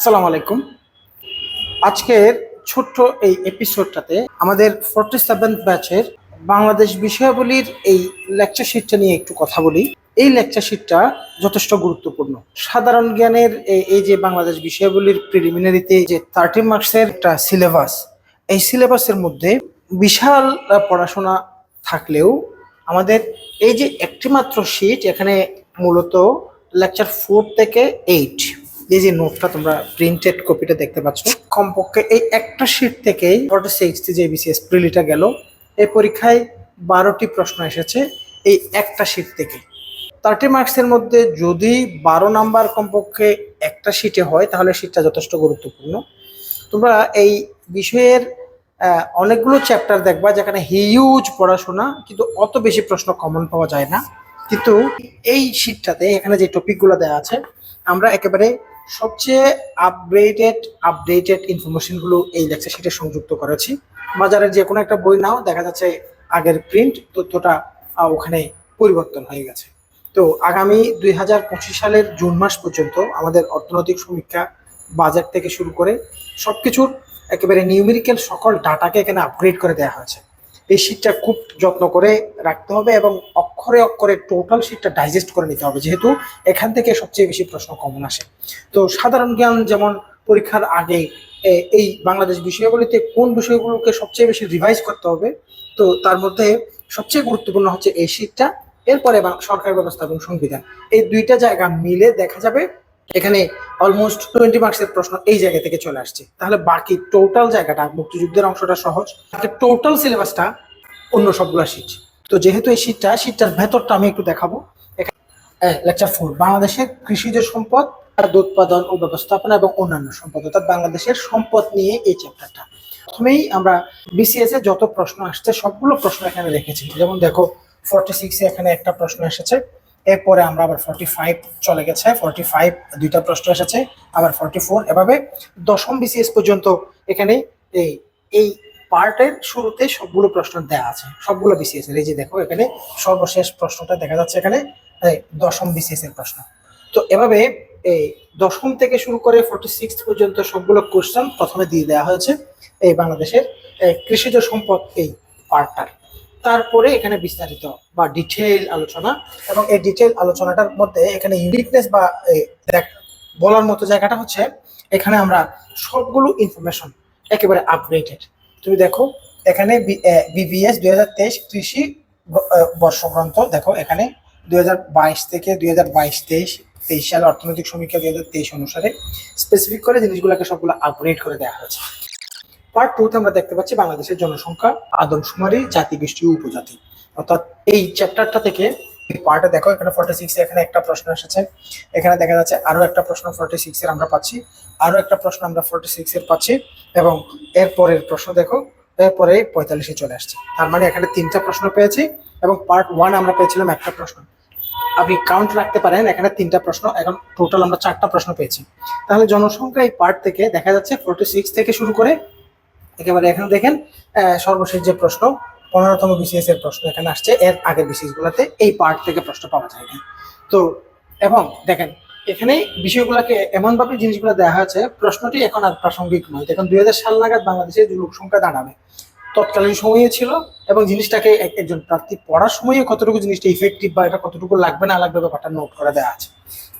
আসসালামু আলাইকুম। আজকের ছোট্ট এই এপিসোডটাতে আমাদের ফোর্টি সেভেন্থ ব্যাচের বাংলাদেশ বিষয়াবলীর এই লেকচার শিটটা নিয়ে একটু কথা বলি। এই লেকচার শিটটা যথেষ্ট গুরুত্বপূর্ণ। সাধারণ জ্ঞানের এই- যে বাংলাদেশ বিষয়াবলীর প্রিলিমিনারিতে যে থার্টি মার্কসের একটা সিলেবাস এই সিলেবাসের মধ্যে বিশাল পড়াশোনা থাকলেও আমাদের এই যে একটিমাত্র শিট এখানে মূলত লেকচার ফোর থেকে এইট এই যে নোটটা তোমরা প্রিন্টেড কপিটা দেখতে পাচ্ছ, কমপক্ষে এই একটা শিট থেকেই ফর্টি সিক্স যে বিসিএস প্রিলিটা গেল। এই পরীক্ষায় বারোটি প্রশ্ন এসেছে এই একটা শিট থেকে। থার্টি মার্কসের মধ্যে যদি বারো নাম্বার কমপক্ষে একটা শিটে হয়, তাহলে শিটটা যথেষ্ট গুরুত্বপূর্ণ। তোমরা এই বিষয়ের অনেকগুলো চ্যাপ্টার দেখবা যেখানে হিউজ পড়াশোনা, কিন্তু অত বেশি প্রশ্ন কমন পাওয়া যায় না। কিন্তু এই শিটটাতে এখানে যে টপিকগুলো দেওয়া আছে, আমরা একেবারে সবচেয়ে আপগ্রেডেড আপডেটেড ইনফরমেশনগুলো এই লেকচার শিটে সংযুক্ত করেছি। বাজারের যে কোনো একটা বই নাও, দেখা যাচ্ছে আগের প্রিন্ট তথ্যটা ওখানে পরিবর্তন হয়ে গেছে। তো আগামী দুই হাজার পঁচিশ সালের জুন মাস পর্যন্ত আমাদের অর্থনৈতিক সমীক্ষা, বাজার থেকে শুরু করে সবকিছুর একেবারে নিউমেরিক্যাল সকল ডাটাকে এখানে আপগ্রেড করে দেওয়া হয়েছে। এই শীটটা খুব যত্ন করে রাখতে হবে এবং অক্ষরে অক্ষরে টোটাল শীটটা ডাইজেস্ট করে নিতে হবে, যেহেতু এখান থেকে সবচেয়ে বেশি প্রশ্ন কমন আসে। তো সাধারণ জ্ঞান যেমন পরীক্ষার আগে এই বাংলাদেশ বিষয়গুলিতে কোন বিষয়গুলোকে সবচেয়ে বেশি রিভাইজ করতে হবে, তো তার মধ্যে সবচেয়ে গুরুত্বপূর্ণ হচ্ছে এই শীটটা এরপরে সরকার ব্যবস্থা এবং সংবিধান। এই দুইটা জায়গা মিলে দেখা যাবে এখানে অলমোস্ট টোয়েন্টি মার্কসের প্রশ্ন এই জায়গা থেকে চলে আসছে। তাহলে বাকি টোটাল জায়গাটা, মুক্তিযুদ্ধের অংশটা সহজ। টোটাল সিলেবাসটা অন্য সবগুলো শীট তো যেহেতু এই শীটটা শীটটার ভেতরটা আমি একটু দেখাবো। লেকচার ফোর বাংলাদেশের কৃষিজ সম্পদ, খাদ্য উৎপাদন ও ব্যবস্থাপনা এবং অন্যান্য সম্পদ, অর্থাৎ বাংলাদেশের সম্পদ নিয়ে এই চ্যাপ্টারটা প্রথমেই আমরা বিসিএস এ যত প্রশ্ন আসছে, সবগুলো প্রশ্ন এখানে রেখেছি। যেমন দেখো ফর্টি সিক্সে এখানে একটা প্রশ্ন এসেছে। এরপরে আমরা আবার ফর্টি ফাইভ চলে গেছে ফর্টি ফাইভ দুইটা প্রশ্ন এসেছে, আবার ফর্টি ফোর এভাবে দশম বিসিএস পর্যন্ত এখানে এই এই পার্টের শুরুতে সবগুলো প্রশ্ন দেওয়া আছে, সবগুলো বিসিএস এর, এই যে দেখো এখানে সর্বশেষ প্রশ্নটা দেখা যাচ্ছে এখানে দশম বিসিএস এর প্রশ্ন। তো এভাবে এই দশম থেকে শুরু করে ফোর্টি সিক্স পর্যন্ত সবগুলো কোশ্চেন প্রথমে দিয়ে দেওয়া হয়েছে এই বাংলাদেশের কৃষিজ সম্পদ এই পার্টটার। তারপরে এখানে বিস্তারিত বা ডিটেইল আলোচনা এবং এই ডিটেইল আলোচনাটার মধ্যে এখানে ইউনিকনেস বা বলার মতো জায়গাটা হচ্ছে এখানে আমরা সবগুলো ইনফরমেশন একেবারে আপডেটেড তুমি দেখো, এখানে বিবিএস দুই হাজার তেইশ কৃষি বর্ষগ্রন্থ দেখো এখানে দুই হাজার বাইশ থেকে দুই হাজার বাইশ তেইশ তেইশ সালে অর্থনৈতিক সমীক্ষা দুই হাজার তেইশ অনুসারে স্পেসিফিক করে জিনিসগুলোকে সবগুলো আপগ্রেড করে দেওয়া হয়েছে। পার্ট টুতে আমরা দেখতে পাচ্ছি বাংলাদেশের জনসংখ্যা, আদমশুমারি জাতি গোষ্ঠী উপজাতি। অর্থাৎ এই চ্যাপ্টারটা থেকে পার্টে দেখো, এখানে ফর্টি সিক্স এখানে একটা প্রশ্ন এসেছে। এখানে দেখা যাচ্ছে আরও একটা প্রশ্ন ফর্টি সিক্স এর আমরা পাচ্ছি। আরও একটা প্রশ্ন আমরা ফর্টি সিক্স এর পাচ্ছি এবং এরপরের প্রশ্ন দেখো এরপরে পঁয়তাল্লিশে চলে আসছে। তার মানে এখানে তিনটা প্রশ্ন পেয়েছি এবং পার্ট ওয়ান আমরা পেয়েছিলাম একটা প্রশ্ন। আপনি কাউন্ট রাখতে পারেন, এখানে তিনটা প্রশ্ন, এখন টোটাল আমরা চারটা প্রশ্ন পেয়েছি। তাহলে জনসংখ্যা এই পার্ট থেকে দেখা যাচ্ছে ফোর্টি সিক্স থেকে শুরু করে একেবারে এখানে দেখেন সর্বশেষ যে প্রশ্ন, পনেরোতম বিসিএস এর প্রশ্ন এখানে আসছে। এর আগের বিসিএস গুলাতে এই পার্ট থেকে প্রশ্ন পাওয়া যায় না। তো, এবং দেখেন, এখানে বিষয়গুলোকে এমন ভাবে জিনিসগুলো দেওয়া হয়েছে, প্রশ্নটি এখন আর প্রাসঙ্গিক নয়। দেখুন দুই সাল নাগাদ বাংলাদেশের যে লোক সংখ্যা দাঁড়াবে, তৎকালীন সময়ে ছিল, এবং জিনিসটাকে এক- একজন প্রার্থী পড়ার সময়ে কতটুকু জিনিসটা ইফেক্টিভ বা এটা কতটুকু লাগবে, না লাগবে ব্যাপারটা নোট করে দেওয়া আছে।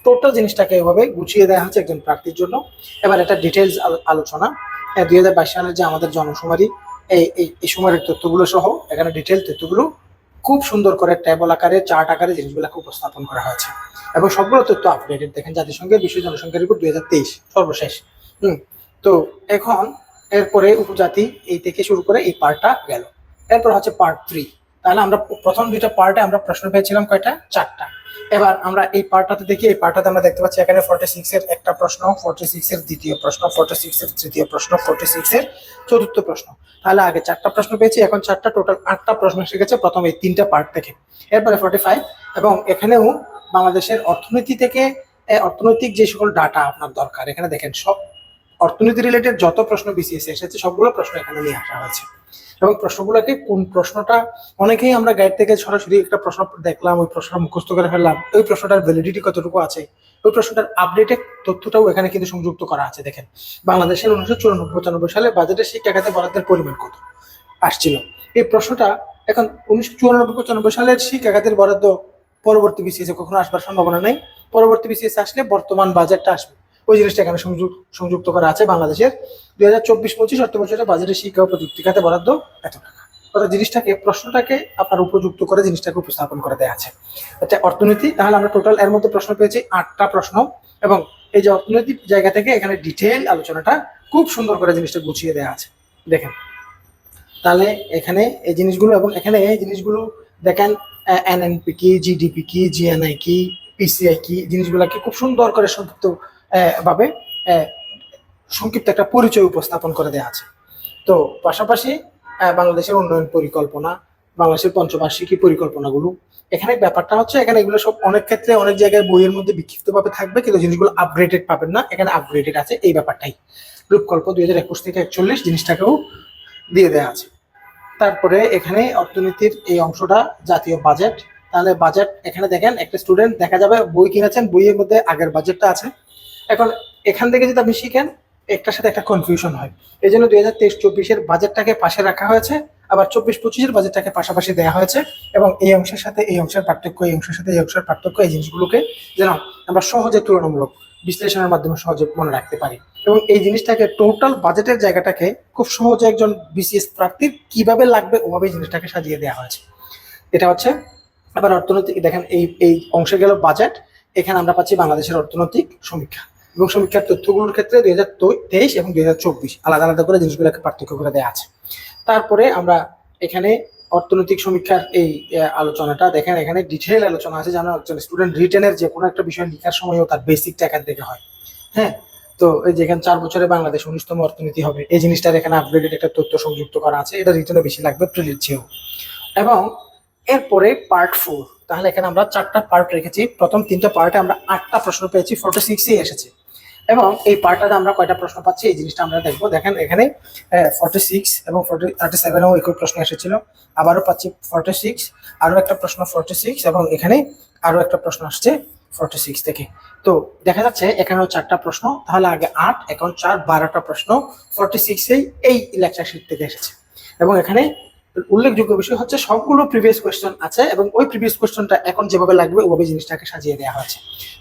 টোটাল জিনিসটাকে এভাবে গুছিয়ে দেওয়া হচ্ছে একজন প্রার্থীর জন্য। এবার এটা ডিটেলস আলোচনা। দুই হাজার বাইশ সালের যে আমাদের জনশুমারি এই, এই- সুমারির তথ্যগুলো সহ এখানে ডিটেল তথ্যগুলো খুব সুন্দর করে টেবল আকারে চার্ট আকারে জিনিসগুলোকে উপস্থাপন করা হয়েছে। এবং সবগুলো তথ্য আপডেটেড দেখেন জাতিসংঘের, বিশ্ব জনসংখ্যা রিপোর্ট দুই হাজার তেইশ, সর্বশেষ। হুম, তো এখন এরপরে উপজাতি এই থেকে শুরু করে এই পার্টটা গেল। এরপর হচ্ছে পার্ট থ্রি তাহলে আমরা প্রথম দুইটা পার্টে আমরা প্রশ্ন পেয়েছিলাম কয়টা? চারটা। এবার আমরা এই পার্টটাতে দেখি, এই পার্টটাতে আমরা দেখতে পাচ্ছি এখানে ফর্টি সিক্স এর একটা প্রশ্ন ফর্টি সিক্স এর দ্বিতীয় প্রশ্ন ফর্টি সিক্স এর তৃতীয় প্রশ্ন ফর্টি সিক্স এর চতুর্থ প্রশ্ন। তাহলে আগে চারটা প্রশ্ন পেয়েছি, এখন চারটা টোটাল আটটা প্রশ্ন এসে গেছে প্রথম এই তিনটা পার্ট থেকে। এরপরে ফর্টি ফাইভ এবং এখানেও বাংলাদেশের অর্থনীতি থেকে অর্থনৈতিক যে সকল ডাটা আপনার দরকার, এখানে দেখেন সব অর্থনীতি রিলেটেড যত প্রশ্ন বিসিএস এসেছে, সবগুলো প্রশ্ন এখানে নিয়ে আসা হয়েছে। এবং প্রশ্নগুলোকে কোন প্রশ্নটা, অনেকেই আমরা গাইড থেকে সরাসরি একটা প্রশ্ন দেখলাম, ওই প্রশ্নটা মুখস্থ করে ফেললাম, ওই প্রশ্নটার ভ্যালিডিটি কতটুকু আছে, ওই প্রশ্নটার আপডেটেড তথ্যটাও এখানে কিন্তু সংযুক্ত করা আছে, দেখেন। বাংলাদেশের উনিশশো চুরানব্বই পঁচানব্বই সালে বাজেটের শিক্ষা খাতে বরাদ্দের পরিমাণ কত আসছিল? এই প্রশ্নটা এখন উনিশশো চুরানব্বই পঁচানব্বই সালের শিক্ষা খাতের বরাদ্দ পরবর্তী বিসিএসে কখনো আসবার সম্ভাবনা নেই। পরবর্তী বিসিএস আসলে বর্তমান বাজেটটা আসবে। ওই জিনিসটা এখানে সংযুক্ত সংযুক্ত করা আছে বাংলাদেশের। দুই হাজার চব্বিশ পঁচিশ অর্থ বছরে বাজেটের শিক্ষা ও প্রযুক্তি খাতে বরাদ্দ এত টাকা। অর্থাৎ জিনিসটাকে, প্রশ্নটাকে আপনার উপযুক্ত করে জিনিসটাকে উপস্থাপন করে দেওয়া আছে। আচ্ছা অর্থনীতি, তাহলে আমরা টোটাল এর মধ্যে প্রশ্ন পেয়েছি আটটা প্রশ্ন এবং এই যে অর্থনৈতিক জায়গা থেকে এখানে ডিটেল আলোচনাটা খুব সুন্দর করে জিনিসটা গুছিয়ে দেওয়া আছে। দেখেন, তাহলে এখানে এই জিনিসগুলো এবং এখানে এই জিনিসগুলো দেখেন এনএনপি কি জিডিপি কি জিএনআই কি পিসিআই কি, জিনিসগুলোকে খুব সুন্দর করে সংক্ষিপ্ত ভাবে সংক্ষিপ্ত একটা পরিচয় উপস্থাপন করে দেওয়া আছে। তো পাশাপাশি বাংলাদেশের উন্নয়ন পরিকল্পনা, বাংলাদেশের পঞ্চবার্ষিকী পরিকল্পনাগুলো, এখানে ব্যাপারটা হচ্ছে, এখানে এগুলো সব অনেক ক্ষেত্রে অনেক জায়গায় বইয়ের মধ্যে বিক্ষিপ্তভাবে থাকবে, কিন্তু জিনিসগুলো আপগ্রেডেড পাবেন না, এখানে আপগ্রেডেড আছে এই ব্যাপারটাই। রূপকল্প দুই হাজার একুশ থেকে একচল্লিশ জিনিসটাকেও দিয়ে দেওয়া আছে। তারপরে এখানে অর্থনীতির এই অংশটা, জাতীয় বাজেট তাহলে বাজেট এখানে দেখেন, একটা স্টুডেন্ট দেখা যাবে বই কিনেছেন, বইয়ের মধ্যে আগের বাজেটটা আছে। এখন এখান থেকে যদি আপনি শিখেন, একটার সাথে একটা কনফিউশন হয়। এই জন্য দুই হাজার তেইশ, চব্বিশের বাজেটটাকে পাশে রাখা হয়েছে, আবার চব্বিশ, পঁচিশের বাজেটটাকে পাশাপাশি দেওয়া হয়েছে এবং এই অংশের সাথে এই অংশের পার্থক্য, এই অংশের সাথে এই অংশের পার্থক্য, এই জিনিসগুলোকে যেন আমরা সহজে তুলনামূলক বিশ্লেষণের মাধ্যমে সহজে মনে রাখতে পারি। এবং এই জিনিসটাকে টোটাল বাজেটের জায়গাটাকে খুব সহজে একজন বিসিএস প্রার্থীর কীভাবে লাগবে ওভাবে জিনিসটাকে সাজিয়ে দেওয়া হয়েছে। এটা হচ্ছে আবার অর্থনৈতিক, দেখেন এই এই অংশে গেল বাজেট এখানে আমরা পাচ্ছি বাংলাদেশের অর্থনৈতিক সমীক্ষা। এবং সমীক্ষার তথ্যগুলোর ক্ষেত্রে দুই হাজার তেইশ এবং দুই হাজার চব্বিশ আলাদা আলাদা করে জিনিসগুলোকে পার্থক্য করে দেওয়া আছে। তারপরে আমরা এখানে অর্থনৈতিক সমীক্ষার এই আলোচনাটা দেখেন, এখানে ডিটেল আলোচনা আছে যেন একজন স্টুডেন্ট রিটেনের যে কোনো একটা বিষয় লেখার সময়ও তার বেসিকটা এখান থেকে হয়। হ্যাঁ? তো এই যেখানে চার বছরে বাংলাদেশ উনিশতম অর্থনীতি হবে, এই জিনিসটার এখানে আপগ্রেডেড একটা তথ্য সংযুক্ত করা আছে, এটা রিটেনে বেশি লাগবে প্রিলির চেয়েও। এবং এরপরে পার্ট ফোর তাহলে এখানে আমরা চারটা পার্ট রেখেছি। প্রথম তিনটা পার্টে আমরা আটটা প্রশ্ন পেয়েছি ফোর্টি সিক্সই এসেছে। এবং এই পার্টটাতে আমরা কয়টা প্রশ্ন পাচ্ছি, এই জিনিসটা আমরা দেখব। দেখেন, এখানে ফর্টি সিক্স এবং ফর্টি থার্টি সেভেনেও একই প্রশ্ন এসেছিল। আবারও পাচ্ছি ফর্টি সিক্স আরও একটা প্রশ্ন ফর্টি সিক্স এবং এখানে আরও একটা প্রশ্ন আসছে ফর্টি সিক্স থেকে। তো দেখা যাচ্ছে এখানেও চারটা প্রশ্ন, তাহলে আগে আট, এখন চার, বারোটা প্রশ্ন ফর্টি সিক্সেই এই লেকচার শিট থেকে এসেছে। এবং এখানে উল্লেখযোগ্য বিষয় হচ্ছে সবগুলো প্রিভিয়াস কোয়েশ্চেন আছে এবং ওই প্রিভিয়াস কোয়েশ্চেনটা এখন যেভাবে লাগবে ওভাবে জিনিসটাকে সাজিয়ে দেওয়া হয়েছে।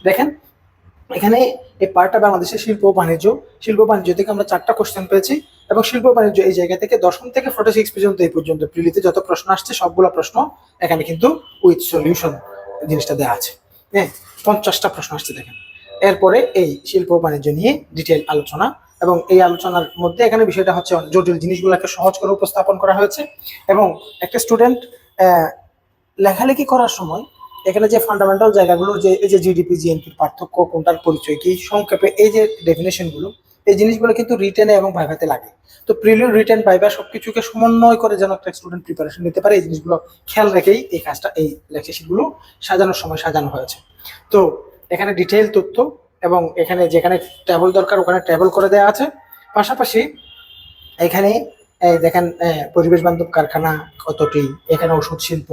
দেখেন এখানে এই পার্টটা বাংলাদেশের শিল্প বাণিজ্য। শিল্প বাণিজ্য থেকে আমরা চারটা কোশ্চেন পেয়েছি এবং শিল্প বাণিজ্য এই জায়গা থেকে দশম থেকে ফোর্টি সিক্স পর্যন্ত এই পর্যন্ত প্রিলিতে যত প্রশ্ন আসছে, সবগুলো প্রশ্ন এখানে কিন্তু উইথ সলিউশন জিনিসটা দেওয়া আছে। হ্যাঁ পঞ্চাশটা প্রশ্ন আসছে দেখেন। এরপরে এই শিল্প বাণিজ্য নিয়ে ডিটেল আলোচনা এবং এই আলোচনার মধ্যে এখানে বিষয়টা হচ্ছে জটিল জিনিসগুলোকে সহজ করে উপস্থাপন করা হয়েছে এবং একটা স্টুডেন্ট লেখালেখি করার সময় এখানে যে ফান্ডামেন্টাল জায়গাগুলো, যে এই যে জিডিপি জিএনপির পার্থক্য, কোনটার পরিচয় কি, সংক্ষেপে এই যে ডেফিনেশনগুলো এই জিনিসগুলো কিন্তু রিটেনে এবং ভাইভাতে লাগে। তো প্রিলিও রিটেন ভাইভা সবকিছুকে সমন্বয় করে যেন একটা স্টুডেন্ট প্রিপারেশন নিতে পারে, এই জিনিসগুলো খেয়াল রেখেই এই কাজটা, এই লেকচারগুলো সাজানোর সময় সাজানো হয়েছে। তো এখানে ডিটেইল তথ্য এবং এখানে যেখানে টেবল দরকার, ওখানে টেবল করে দেওয়া আছে। পাশাপাশি এখানে দেখেন পরিবেশ বান্ধব কারখানা কতটি, এখানে ওষুধ শিল্প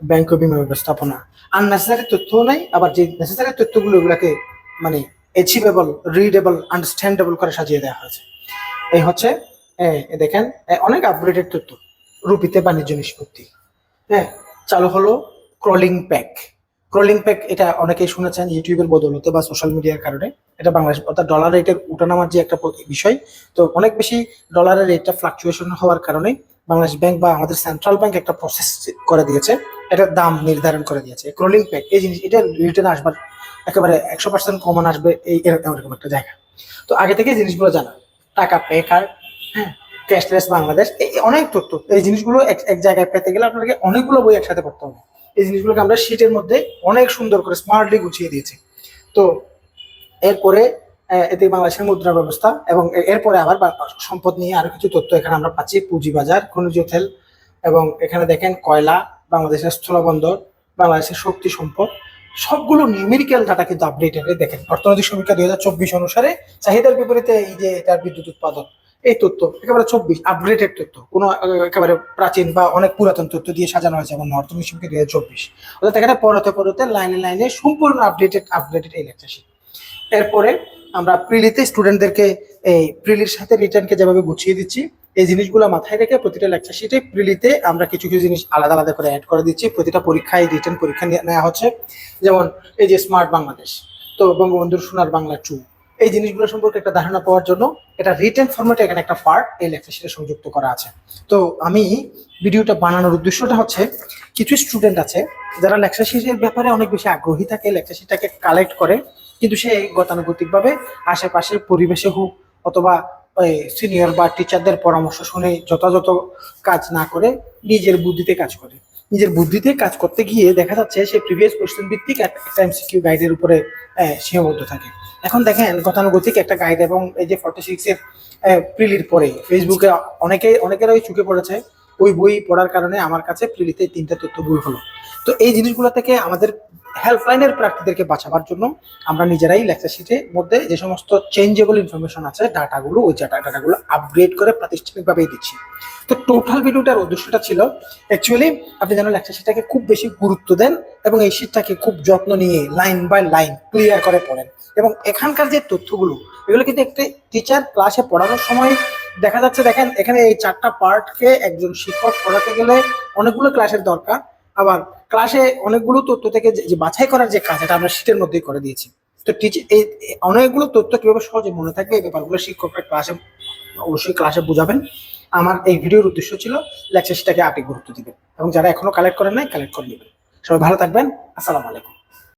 ব্যাংক বিমা ব্যবস্থাপনা আননেসেসারি তথ্যও নাই, আবার যে নেসেসারি তথ্যগুলো এগুলাকে মানে অ্যাচিভেবল রিডেবল আন্ডারস্ট্যান্ডেবল করে সাজিয়ে দেওয়া হয়েছে। এই হচ্ছে দেখেন অনেক আপগ্রেডেড তথ্য। রুপিতে বাণিজ্য নিষ্পত্তি। হ্যাঁ চালু হলো ক্রলিং প্যাক ক্রলিং প্যাক এটা অনেকেই শুনেছেন ইউটিউবের বদলতে বা সোশ্যাল মিডিয়ার কারণে। এটা বাংলাদেশ, অর্থাৎ ডলার রেটের উঠানামার যে একটা বিষয়। তো অনেক বেশি ডলারের রেটটা ফ্লাকচুয়েশন হওয়ার কারণে বাংলাদেশ ব্যাংক বা আমাদের সেন্ট্রাল ব্যাংক একটা প্রসেস করে দিয়েছে। এটার দাম নির্ধারণ করে দিয়েছে। ক্রলিং প্যাক এই জিনিস, এটা রিটার্ন আসবার একেবারে একশো পার্সেন্ট কমন আসবে, এই এরকম একটা জায়গা। তো আগে থেকে জিনিসগুলো জানা। টাকা পে কার্ড হ্যাঁ ক্যাশলেস বাংলাদেশ, এই অনেক তথ্য। এই জিনিসগুলো এক এক জায়গায় পেতে গেলে আপনাকে অনেকগুলো বই একসাথে পড়তে হবে। এই জিনিসগুলোকে আমরা শীটের মধ্যে অনেক সুন্দর করে স্মার্টলি গুছিয়ে দিয়েছি। তো এরপরে এতে বাংলাদেশের মুদ্রা ব্যবস্থা এবং এরপরে আবার সম্পদ নিয়ে আরও কিছু তথ্য এখানে আমরা পাচ্ছি। পুঁজিবাজার, খনিজ তেল এবং এখানে দেখেন কয়লা বাংলাদেশের স্থলবন্দর বাংলাদেশের শক্তি সম্পদ সবগুলো নিউমেরিক্যাল ডাটা কিন্তু আপডেটেড দেখেন। অর্থনৈতিক সমীক্ষা দুই হাজার চব্বিশ অনুসারে চাহিদার বিপরীতে এই যে এটার বিদ্যুৎ উৎপাদন এই তথ্য একেবারে চব্বিশ আপডেটেড তথ্য কোনো একেবারে প্রাচীন বা অনেক পুরাতন তথ্য দিয়ে সাজানো হয়েছে না, অর্থনৈতিক সমীক্ষা দুই হাজার চব্বিশ। অর্থাৎ এখানে পরতে পরতে লাইনে লাইনে সম্পূর্ণ আপডেটেড আপডেটেড এই লেকচার এরপরে আমরা প্রিলিতে স্টুডেন্টদেরকে এই প্রিলির সাথে রিটার্নকে যেভাবে গুছিয়ে দিচ্ছি এই জিনিসগুলো মাথায় রেখে প্রতিটা লেকচার শিটে প্রিলিতে আমরা কিছু কিছু জিনিস আলাদা আলাদা করে অ্যাড করে দিচ্ছি। প্রতিটা পরীক্ষায় রিটার্ন পরীক্ষা নেওয়া হচ্ছে। যেমন এই যে স্মার্ট বাংলাদেশ, তো বঙ্গবন্ধুর সোনার বাংলা টু এই জিনিসগুলো সম্পর্কে একটা ধারণা পাওয়ার জন্য এটা রিটেন ফরম্যাটে এখানে একটা পার্ট এই লেকচার শিটে সংযুক্ত করা আছে। তো আমি ভিডিওটা বানানোর উদ্দেশ্যটা হচ্ছে, কিছু স্টুডেন্ট আছে যারা লেকচার শিটের ব্যাপারে অনেক বেশি আগ্রহী থাকে লেকচার শিটটাকে কালেক্ট করে, কিন্তু সে গতানুগতিকভাবে আশেপাশের পরিবেশে হোক অথবা সিনিয়র বা টিচারদের পরামর্শ শুনে যথাযথ কাজ না করে নিজের বুদ্ধিতে কাজ করে। নিজের বুদ্ধিতে কাজ করতে গিয়ে দেখা যাচ্ছে সে প্রিভিয়াস কোশ্চেন ভিত্তিক একটা এমসিকিউ গাইডের উপরে সীমাবদ্ধ থাকে। এখন দেখেন গতানুগতিক একটা গাইড এবং এই যে ফর্টি সিক্স এর প্রিলির পরে ফেসবুকে অনেকে, অনেকেরাই চুকে পড়েছে। ওই বই পড়ার কারণে আমার কাছে প্রিলিতে তিনটা তথ্য বই হলো। তো এই জিনিসগুলো থেকে আমাদের হেল্পলাইনের প্রার্থীদেরকে বাঁচাবার জন্য আমরা নিজেরাই লেকচার শিটের মধ্যে যে সমস্ত চেঞ্জেবল ইনফরমেশন আছে ডাটাগুলো ওই ডাটাগুলো আপগ্রেড করে প্রাতিষ্ঠানিকভাবেই দিচ্ছি। তো টোটাল ভিডিওটার উদ্দেশ্যটা ছিল অ্যাকচুয়ালি আপনি যেন লেকচার শিটটাকে খুব বেশি গুরুত্ব দেন এবং এই শিটটাকে খুব যত্ন নিয়ে লাইন বাই লাইন ক্লিয়ার করে পড়েন। এবং এখানকার যে তথ্যগুলো, এগুলো কিন্তু একটি টিচার ক্লাসে পড়ানোর সময় দেখা যাচ্ছে, দেখেন এখানে এই চারটা পার্টকে একজন শিক্ষক পড়াতে গেলে অনেকগুলো ক্লাসের দরকার। আবার ক্লাসে অনেকগুলো তথ্য থেকে যে বাছাই করার যে কাজ, এটা আমরা শীতের মধ্যেই করে দিয়েছি। তো এই এই অনেকগুলো তথ্য কীভাবে সহজে মনে থাকবে এই ব্যাপারগুলো শিক্ষকরা ক্লাসে অবশ্যই ক্লাসে বোঝাবেন। আমার এই ভিডিওর উদ্দেশ্য ছিল লেকচার সেটাকে আপনি গুরুত্ব দিবেন এবং যারা এখনও কালেক্ট করেন নাই কালেক্ট করে নেবেন। সবাই ভালো থাকবেন, আসসালামু আলাইকুম।